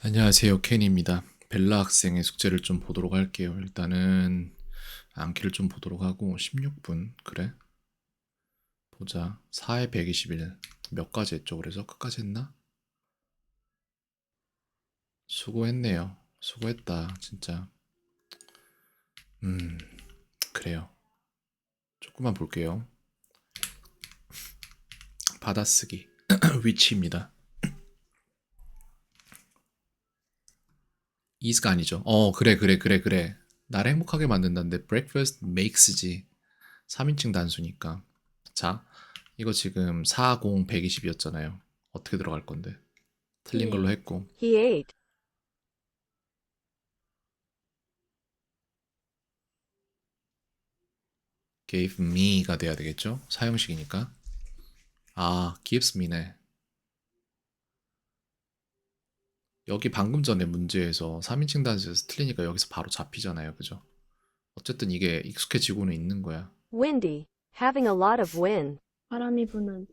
안녕하세요. 켄입니다. 벨라 학생의 숙제를 좀 보도록 할게요. 일단은 암기를 좀 보도록 하고 16분 그래? 보자. 4에 121. 몇 가지 했죠? 그래서 끝까지 했나? 수고했네요. 수고했다. 진짜. 음. 그래요. 조금만 볼게요. 받아쓰기 위치입니다. Is가 아니죠. 어, 그래, 그래, 그래, 그래. 나를 행복하게 만든다는데 breakfast makes지. 3인칭 단수니까. 자, 이거 지금 40, 120이었잖아요. 어떻게 들어갈 건데? 틀린 걸로 했고. He ate. gave me가 돼야 되겠죠? 사용식이니까. 아, gives me네. 여기 방금 전에 문제에서 3인칭 단수에서 틀리니까 여기서 바로 잡히잖아요. 그죠? 어쨌든 이게 익숙해지고는 있는 거야. Windy. Having a lot of wind. 바람이 부는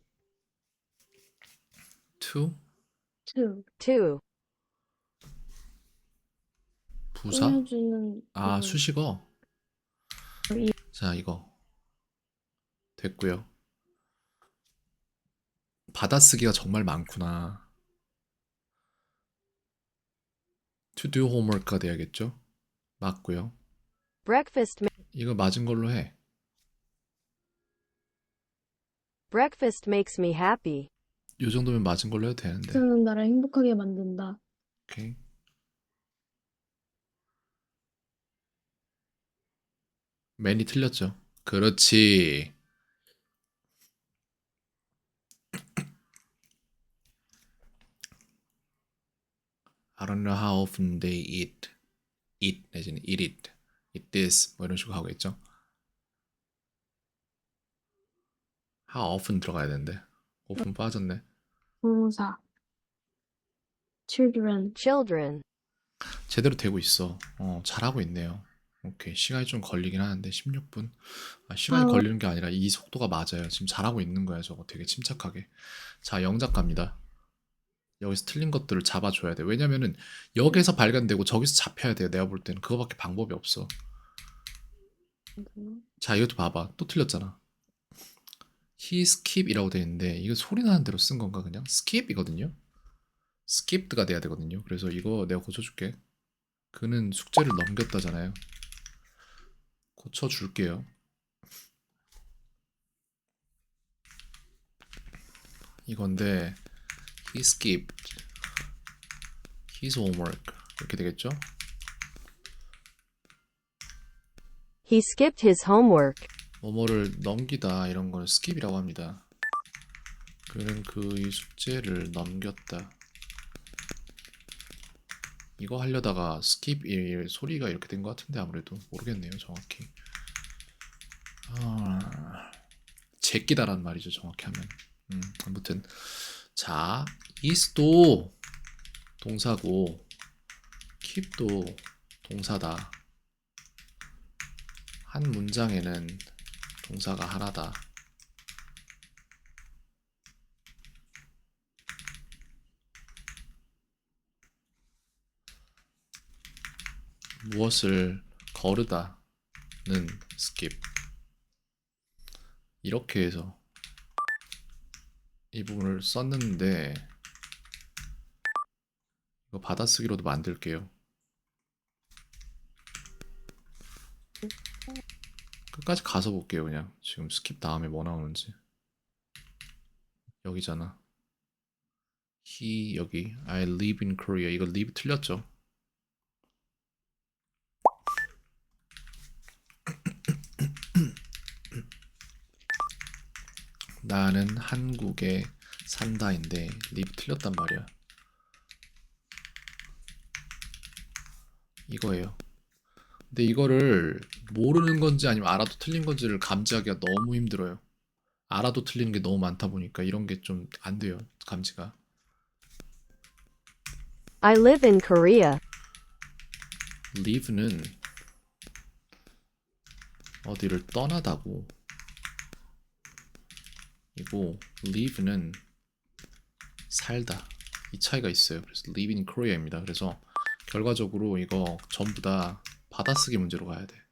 to to Two. 부사 꾸며주는 아 부분. 수식어 이- 자 이거 됐고요 받아쓰기가 정말 많구나 to do homework가 돼야겠죠 맞고요 Breakfast. 이거 맞은 걸로 해 breakfast makes me happy. 요 정도면 맞은 걸로 해도 되는데 식사는 나를 행복하게 만든다. 오케이 맨이 틀렸죠 그렇지 I don't know how often they eat eat 내지는 eat it eat this 뭐 이런 식으로 하고 있죠 how often 들어가야 되는데 often 빠졌네 동사 children Children. 제대로 되고 있어. 어, 잘하고 있네요. 오케이. 시간이 좀 걸리긴 하는데 16분. 아, 시간이 아. 걸리는 게 아니라 이 속도가 맞아요. 지금 잘하고 있는 거야, 저거 되게 침착하게. 자, 영작 갑니다. 여기서 틀린 것들을 잡아줘야 돼. 왜냐면은 여기서 발견되고 저기서 잡혀야 돼요. 내가 볼 때는 그거밖에 방법이 없어. 자, 이것도 봐봐. 또 틀렸잖아. he skip이라고 돼 있는데 이거 소리 나는 대로 쓴 건가 그냥? skip이거든요. skipped가 돼야 되거든요. 그래서 이거 내가 고쳐줄게. 그는 숙제를 넘겼다잖아요. 고쳐줄게요. 이건데 he skipped his homework 이렇게 되겠죠? He skipped his homework. 뭐뭐를 넘기다 이런 거는 skip이라고 합니다. 그는 그의 숙제를 넘겼다. 이거 하려다가 skip 이 소리가 이렇게 된 것 같은데 아무래도 모르겠네요 정확히. 아, 제끼다란 말이죠 정확히 하면. 음, 아무튼 자 is도 동사고 keep도 동사다. 한 문장에는 동사가 하나다. 무엇을 거르다는 skip. 이렇게 해서 이 부분을 썼는데 이거 받아쓰기로도 만들게요. 끝까지 가서 볼게요 그냥. 지금 스킵 다음에 뭐 나오는지. 여기잖아. He 여기. I live in Korea. 이거 live 틀렸죠 나는 한국에 산다인데 live 틀렸단 말이야 이거예요 근데 이거를 모르는 건지 아니면 알아도 틀린 건지를 감지하기가 너무 힘들어요. 알아도 틀리는 게 너무 많다 보니까 이런 게 좀 안 돼요. 감지가. I live in Korea. live는 어디를 떠나다고 이고 live는 살다 이 차이가 있어요. 그래서 live in Korea입니다. 그래서 결과적으로 이거 전부 다 받아쓰기 문제로 가야 돼.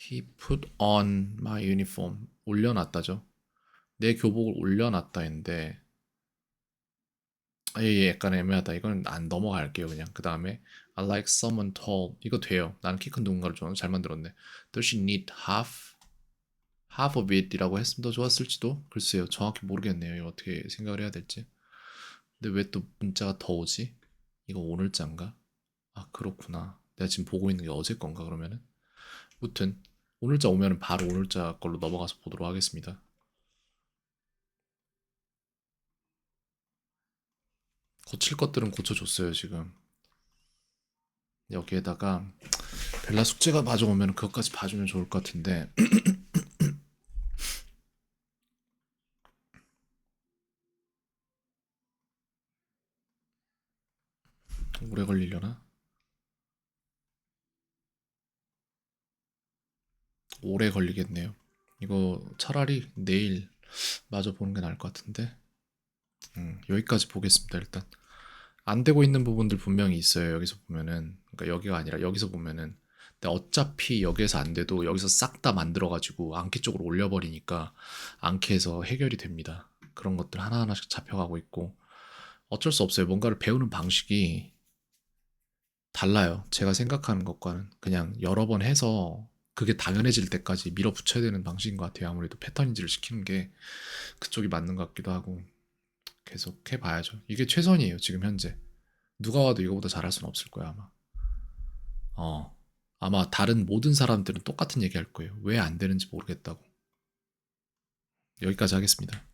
He put on my uniform. 올려놨다죠. 내 교복을 올려놨다 했는데 아, 예, 예, 약간 애매하다. 이건 안 넘어갈게요, 그냥. 그 다음에 I like someone tall. 이거 돼요. 나는 키 큰 누군가를 좋아하는 잘 만들었네. Does she need half? half of it이라고 했으면 더 좋았을지도? 글쎄요. 정확히 모르겠네요. 이거 어떻게 생각을 해야 될지. 근데 왜 또 문자가 더 오지? 이거 오늘 자인가? 아, 그렇구나. 내가 지금 보고 있는 게 어제 건가, 그러면은? 무튼, 오늘 자 오면은 바로 오늘 자 걸로 넘어가서 보도록 하겠습니다. 고칠 것들은 고쳐줬어요, 지금. 여기에다가 벨라 숙제가 봐줘오면 그것까지 봐주면 좋을 것 같은데 오래 걸리려나? 오래 걸리겠네요. 이거 차라리 내일 마저 보는 게 나을 것 같은데 음, 여기까지 보겠습니다. 일단 안 되고 있는 부분들 분명히 있어요. 여기서 보면은 그러니까 여기가 아니라 여기서 보면은 근데 어차피 여기에서 안 돼도 여기서 싹 다 만들어 가지고 안키 쪽으로 올려 버리니까 안키에서 해결이 됩니다. 그런 것들 하나하나씩 잡혀가고 있고 어쩔 수 없어요. 뭔가를 배우는 방식이 달라요. 제가 생각하는 것과는 그냥 여러 번 해서 그게 당연해질 때까지 밀어붙여야 되는 방식인 것 같아요. 아무래도 패턴인지를 시키는 게 그쪽이 맞는 것 같기도 하고 계속 해봐야죠. 이게 최선이에요, 지금 현재. 누가 와도 이거보다 잘할 수는 없을 거야, 아마. 어, 아마 다른 모든 사람들은 똑같은 얘기 할 거예요. 왜 안 되는지 모르겠다고. 여기까지 하겠습니다.